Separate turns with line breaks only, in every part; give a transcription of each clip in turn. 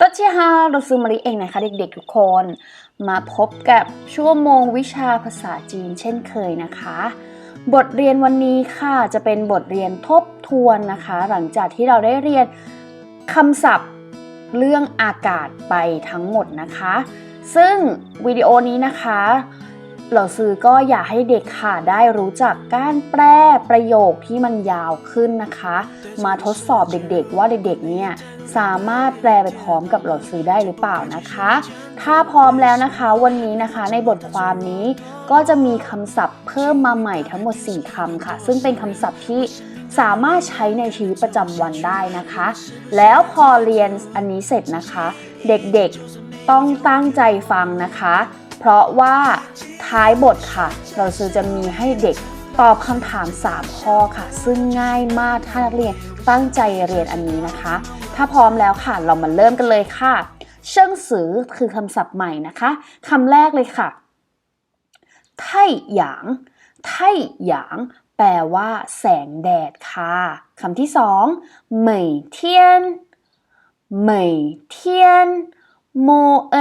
ตัชฮาเราซื้อมาริเองนะคะ เด็กๆทุกคน มาพบกับชั่วโมงวิชาภาษาจีนเช่นเคยนะคะ บทเรียนวันนี้ค่ะจะเป็นบทเรียนทบทวนนะคะ หลังจากที่เราได้เรียนคำศัพท์เรื่องอากาศไปทั้งหมดนะคะ ซึ่งวิดีโอนี้นะคะเหล่าซื้อก็อยากให้เด็กค่ะได้รู้จักการแปลประโยคที่มันยาวขึ้นนะคะ มาทดสอบเด็กๆว่าเด็กๆเนี่ย สามารถแปลไปพร้อมกับหล่าซื้อได้หรือเปล่านะคะ ถ้าพร้อมแล้วนะคะวันนี้นะคะในบทความนี้ก็จะมีคำศัพท์เพิ่มมาใหม่ทั้งหมด 4คำค่ะ ซึ่งเป็นคำศัพท์ที่สามารถใช้ในชีวิตประจำวันได้นะคะ แล้วพอเรียนอันนี้เสร็จนะคะ เด็กๆต้องตั้งใจฟังนะคะ เพราะว่าท้ายบทค่ะ เราซื้อจะมีให้เด็กตอบคำถาม 3 ข้อค่ะ ซึ่งง่ายมากถ้านักเรียน ตั้งใจเรียนอันนี้นะคะ ถ้าพร้อมแล้วค่ะ เรามาเริ่มกันเลยค่ะ เชิงสือคือคำศัพท์ใหม่นะคะคำแรกเลยค่ะ ไท่หยาง ไท่หยาง แปลว่าแสงแดดค่ะคำที่สองเหมยเทียนเหมยเทียนโมเอ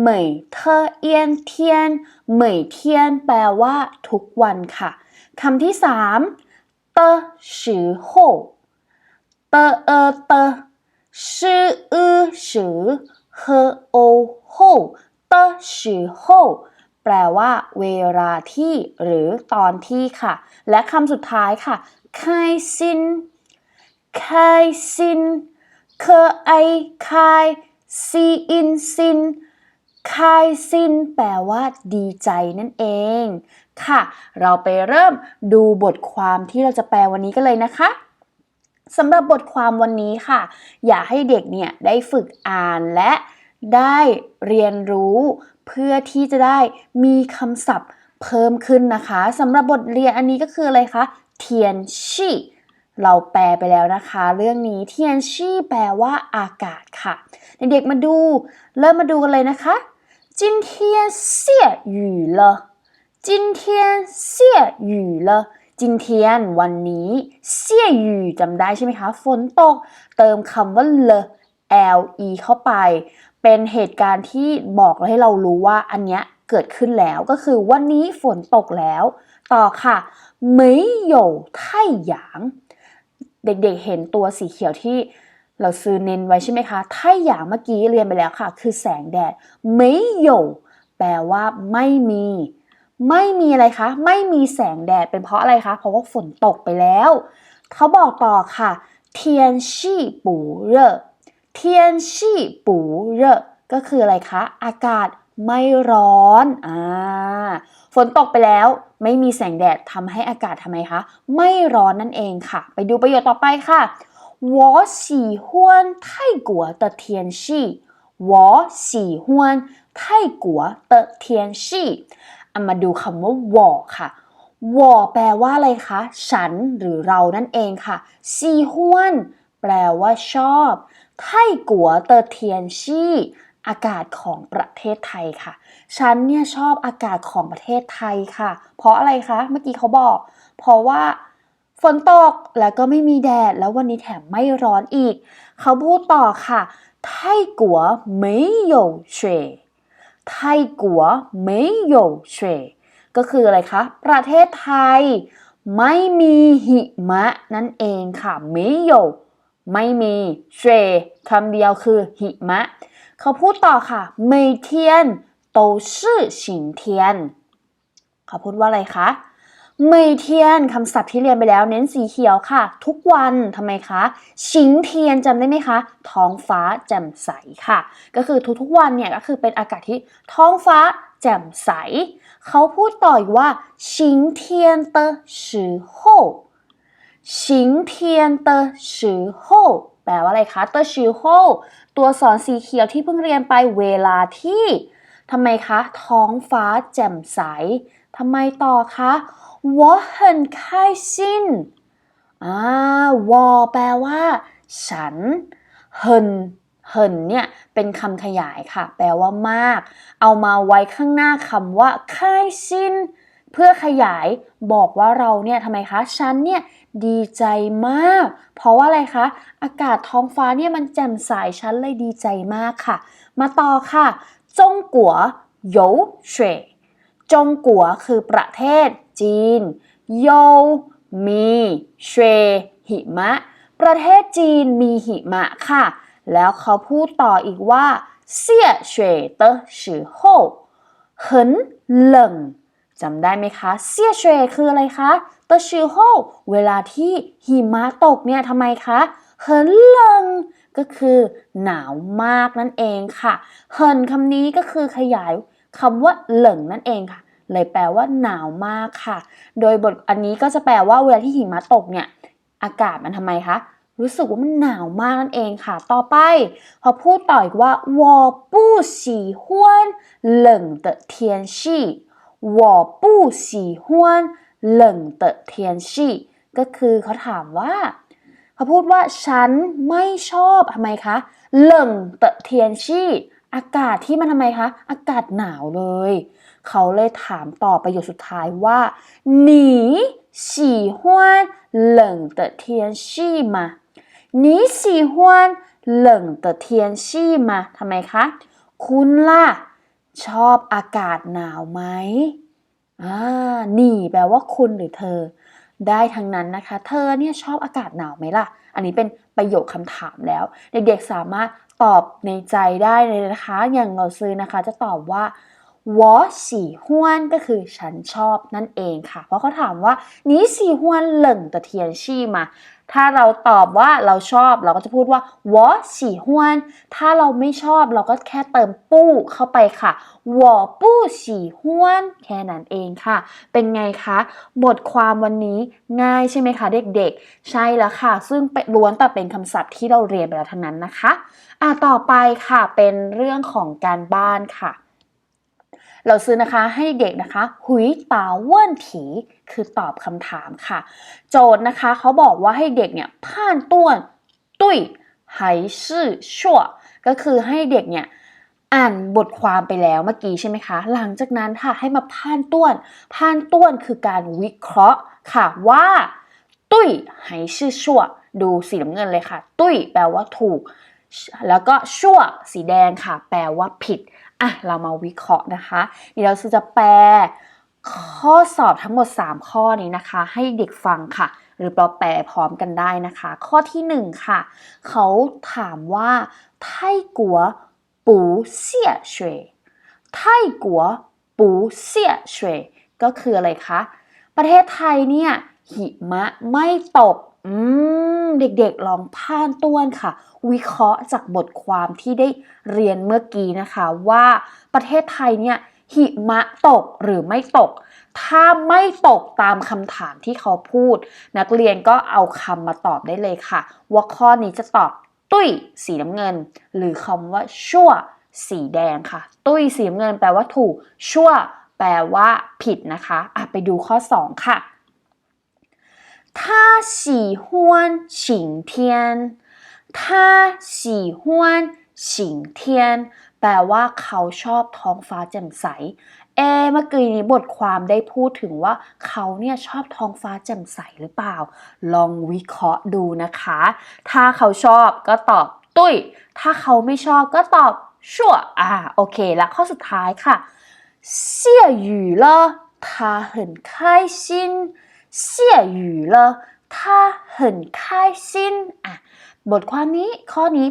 เหมยเทเอียนเทียนเหมยเทียน แปลว่า ทุกวันค่ะคำที่สามเตสือโฮ เตเอเตชื่ออือชือเฮอโฮเตือโฮแปลว่าเวลาที่หรือตอนที่ค่ะ และคำสุดท้ายค่ะคายซินคายซินเคไอคายซีอินซินคายซินแปลว่าดีใจนั่นเอง ค่ะ เราไปเริ่มดูบทความที่เราจะแปลวันนี้กันเลยนะคะ สำหรับบทความวันนี้ค่ะ อยากให้เด็กเนี่ยได้ฝึกอ่านและได้เรียนรู้เพื่อที่จะได้มีคำศัพท์เพิ่มขึ้นนะคะสำหรับบทเรียนอันนี้ก็คืออะไรคะเทียนชี่เราแปลไปแล้วนะคะ เรื่องนี้เทียนชี่แปลว่าอากาศค่ะ เด็กๆมาดู เริ่มมาดูกันเลยนะคะ今天下雨了今天下雨了 จินเทียนวันนี้เสี่ยยู่จำได้ใช่ไหมคะ ฝนตก เติมคำว่าเล le เข้าไป เป็นเหตุการณ์ที่บอกให้เรารู้ว่าอันเนี้ยเกิดขึ้นแล้วก็คือวันนี้ฝนตกแล้ว ต่อค่ะไม่หยู่ไท่หยาง เด็กๆเห็นตัวสีเขียวที่เราซื้อเน้นไว้ใช่ไหมคะไท่หยางเมื่อกี้เรียนไปแล้วค่ะ คือแสงแดดไม่หยู่แปลว่าไม่มี ไม่มีอะไรคะ ไม่มีแสงแดดเป็นเพราะอะไรคะ เพราะว่าฝนตกไปแล้ว เขาบอกต่อค่ะเทียนชี่ปูเร่เทียนชี่ปูเร่ก็คืออะไรคะ อากาศไม่ร้อนอ่าฝนตกไปแล้ว ไม่มีแสงแดดทำให้อากาศทำไมคะ ไม่ร้อนนั่นเองค่ะ ไปดูประโยชน์ต่อไปค่ะ我喜欢泰国的天气我喜欢泰国的天气เอา มาดูคำว่าวอค่ะวอแปลว่าอะไรคะ ฉันหรือเรานั่นเองค่ะซีฮวนแปลว่าชอบไทกัวเตอเทียนชีอากาศของประเทศไทยค่ะ ฉันเนี่ยชอบอากาศของประเทศไทยค่ะ เพราะอะไรคะ เมื่อกี้เขาบอก เพราะว่าฝนตกแล้วก็ไม่มีแดด แล้ววันนี้แถมไม่ร้อนอีก เขาพูดต่อค่ะ ไทกัวไม่有雪 ไทกัวไม่有雪ก็คืออะไรคะ ประเทศไทย ไม่มีหิมะนั่นเองค่ะไม่有ไม่มีเชคำเดียวคือหิมะ เขาพูดต่อค่ะ每天都是晴天เขาพูดว่าอะไรคะ เมยเทียนคำศัพท์ที่เรียนไปแล้วเน้นสีเขียวค่ะ ทุกวันทำไมคะชิงเทียนจำได้ไหมคะท้องฟ้าแจ่มใสค่ะ ก็คือทุกๆวันเนี่ยก็คือเป็นอากาศที่ท้องฟ้าแจ่มใส เขาพูดต่ออีกว่าชิงเทียนเตอสือโฮชิงเทียนเตอสือโฮแปลว่าอะไรคะเตอสือโฮตัวสอนสีเขียวที่เพิ่งเรียนไปเวลาที่ทำไมคะ ท้องฟ้าแจ่มใส ทำไมต่อคะ我很开心อ่าวอแปลว่า ฉันเฮินเฮินเนี่ย เป็นคำขยายค่ะ แปลว่ามาก เอามาไว้ข้างหน้าคำว่า开心เพื่อขยายบอกว่าเราเนี่ยทำไมคะ ฉันเนี่ย ดีใจมาก เพราะว่าอะไรคะ อากาศท้องฟ้าเนี่ยมันแจ่มใสฉันเลยดีใจมากค่ะ มาต่อค่ะ จงกัว有水 จงกัวคือประเทศจีน โย มีเชหิมะ ประเทศจีนมีหิมะค่ะ แล้วเขาพูดต่ออีกว่าเสียเฉวเตอสือโฮหืนหลงจำได้ไหมคะเสียเฉวคืออะไรคะเตอสือโฮเวลาที่หิมะตกเนี่ยทำไมคะหินหลงก็คือหนาวมากนั่นเองค่ะหินคำนี้ก็คือขยาย คำว่าเหลิงนั่นเองค่ะ เลยแปลว่าหนาวมากค่ะ โดยบทอันนี้ก็จะแปลว่าเวลาที่หิมะตกเนี่ย อากาศมันทำไมคะรู้สึกว่ามันหนาวมากนั่นเองค่ะ ต่อไป พอพูดต่ออีกว่าวอปู้สีฮวนเหลิงเตะเทียนชี่วอปู้สีฮวนเหลิงเตะเทียนชี่ก็คือเขาถามว่าเขาพูดว่าฉันไม่ชอบทำไมคะเหลิงเตะเทียนชี่ อากาศที่มันทำไมคะ อากาศหนาวเลย เขาเลยถามต่อประโยคสุดท้ายว่าหนีสีฮวนเหลิงเตียนชี่มาหนีฉีฮวนเหลิงเตเทียนชี่มาทำไมคะ คุณล่ะ ชอบอากาศหนาวไหมอ่าหนีแปลว่าคุณหรือเธอ ได้ทั้งนั้นนะคะ เธอเนี่ยชอบอากาศหนาวไหมล่ะ อันนี้เป็นประโยคคำถามแล้ว เด็กๆสามารถ ตอบในใจได้เลยนะคะ อย่างเราซื้อนะคะจะตอบว่าวอสีห้วนก็คือฉันชอบนั่นเองค่ะ เพราะเขาถามว่านี้สีห้วนเหล่งตะเทียนชี่มา ถ้าเราตอบว่าเราชอบเราก็จะพูดว่า我喜欢ถ้าเราไม่ชอบเราก็แค่เติมปู้เข้าไปค่ะ我不喜欢แค่นั้นเองค่ะ เป็นไงคะ บทความวันนี้ง่ายใช่ไหมคะเด็กๆ ใช่แล้วค่ะ ซึ่งเป็นล้วนแต่เป็นคำศัพท์ที่เราเรียนไปแล้วทั้งนั้นนะคะ อ่ะต่อไปค่ะเป็นเรื่องของการบ้านค่ะ เราซื้อนะคะให้เด็กนะคะ หุยเปาเว่นผี คือตอบคำถามค่ะ โจทย์นะคะเขาบอกว่าให้เด็กเนี่ยผ่านต้วนตุ้ยไฮชื่อชั่ว ก็คือให้เด็กเนี่ยอ่านบทความไปแล้วเมื่อกี้ใช่ไหมคะ หลังจากนั้นค่ะให้มาผ่านต้วนผ่านต้วนคือการวิเคราะห์ค่ะว่า ตุ้ยไฮชื่อชั่ว ดูสีน้ำเงินเลยค่ะ ตุ้ยแปลว่าถูก แล้วก็ชั่วสีแดงค่ะ แปลว่าผิด อะเรามาวิเคราะห์นะคะ เดี๋ยวเราจะแปลข้อสอบทั้งหมด 3 ข้อนี้นะคะ ให้เด็กฟังค่ะ หรือเราแปลพร้อมกันได้นะคะ ข้อที่ 1 ค่ะ เขาถามว่าไทกัวปูเสียเฉวยไทกัวปูเสียเฉวยก็คืออะไรคะ ประเทศไทยเนี่ยหิมะไม่ตก อืม เด็กๆลองพ่านต้วนค่ะ วิเคราะห์จากบทความที่ได้เรียนเมื่อกี้นะคะว่าประเทศไทยเนี่ยหิมะตกหรือไม่ตก ถ้าไม่ตกตามคำถามที่เขาพูด นักเรียนก็เอาคำมาตอบได้เลยค่ะ ว่าข้อนี้จะตอบตุ้ยสีน้ำเงิน หรือคำว่าชั่วสีแดงค่ะ ตุ้ยสีน้ำเงินแปลว่าถูก ชั่ว แปลว่าผิดนะคะอะไปดูข้อ 2 ค่ะ 他喜欢晴天他喜欢晴天แปลว่าเขาชอบท้องฟ้าแจ่มใส เอเมื่อกี้นี้บทความได้พูดถึงว่าเขาเนี่ยชอบท้องฟ้าแจ่มใสหรือเปล่า ลองวิเคราะห์ดูนะคะ ถ้าเขาชอบก็ตอบตุ้ย ถ้าเขาไม่ชอบก็ตอบชั่วอ่าโอเค และข้อสุดท้ายค่ะ下雨了他很开心 เสี่ยหยู่เลอถ้าเหินค่ายสิ้นอะบทความนี้ข้อนี้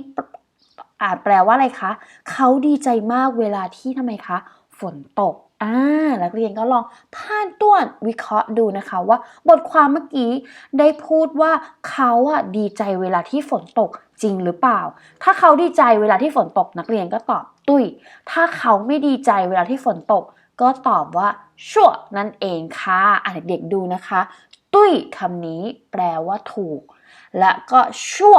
อ่านแปลว่าอะไรคะ เขาดีใจมากเวลาที่ทำไมคะ ฝนตกอ่านักเรียนก็ลองท่านต้วนวิเคราะห์ดูนะคะว่า บทความเมื่อกี้ได้พูดว่าเขาอะดีใจเวลาที่ฝนตกจริงหรือเปล่า ถ้าเขาดีใจเวลาที่ฝนตกนักเรียนก็ตอบตุ้ย ถ้าเขาไม่ดีใจเวลาที่ฝนตก ก็ตอบว่าชั่วนั่นเองค่ะอ่านเด็กๆดูนะคะ ตุ้ยคำนี้แปลว่าถูก และก็ชั่ว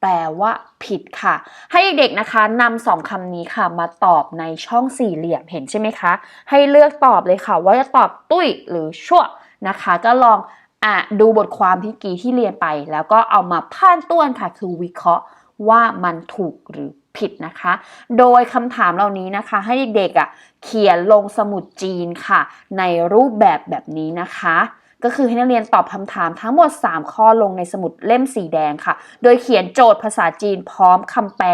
แปลว่าผิดค่ะ ให้เด็กๆนะคะนำสองคำนี้ค่ะมาตอบในช่องสี่เหลี่ยมเห็นใช่ไหมคะ ให้เลือกตอบเลยค่ะ ว่าจะตอบตุ้ยหรือชั่วนะคะ ก็ลองอะดูบทความที่กี้ที่เรียนไป แล้วก็เอามาพ่านต้วนค่ะ คือวิเคราะห์ว่ามันถูกหรือ ผิดนะคะ โดยคำถามเหล่านี้นะคะ ให้เด็กๆอะเขียนลงสมุดจีนค่ะ ในรูปแบบแบบนี้นะคะ ก็คือให้นักเรียนตอบคำถามทั้งหมด 3 ข้อลงในสมุดเล่มสีแดงค่ะ โดยเขียนโจทย์ภาษาจีนพร้อมคำแปล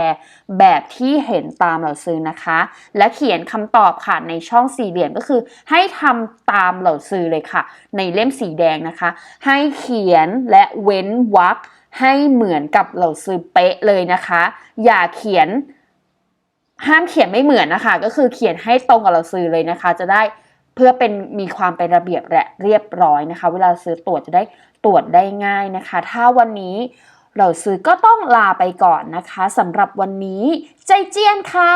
แบบที่เห็นตามเหล่าซื้อนะคะ และเขียนคำตอบค่ะในช่องสี่เหลี่ยมก็คือ ให้ทำตามเหล่าซื้อเลยค่ะ ในเล่มสีแดงนะคะ ให้เขียนและเว้นวรรค ให้เหมือนกับเหล่าซื้อเป๊ะเลยนะคะ อย่าเขียนห้ามเขียนไม่เหมือนนะคะ ก็คือเขียนให้ตรงกับเราซื้อเลยนะคะ จะได้เพื่อเป็นมีความเป็นระเบียบและเรียบร้อยนะคะ เวลาซื้อตรวจจะได้ตรวจได้ง่ายนะคะ ถ้าวันนี้เราซื้อก็ต้องลาไปก่อนนะคะสำหรับวันนี้ใจเจียนค่ะ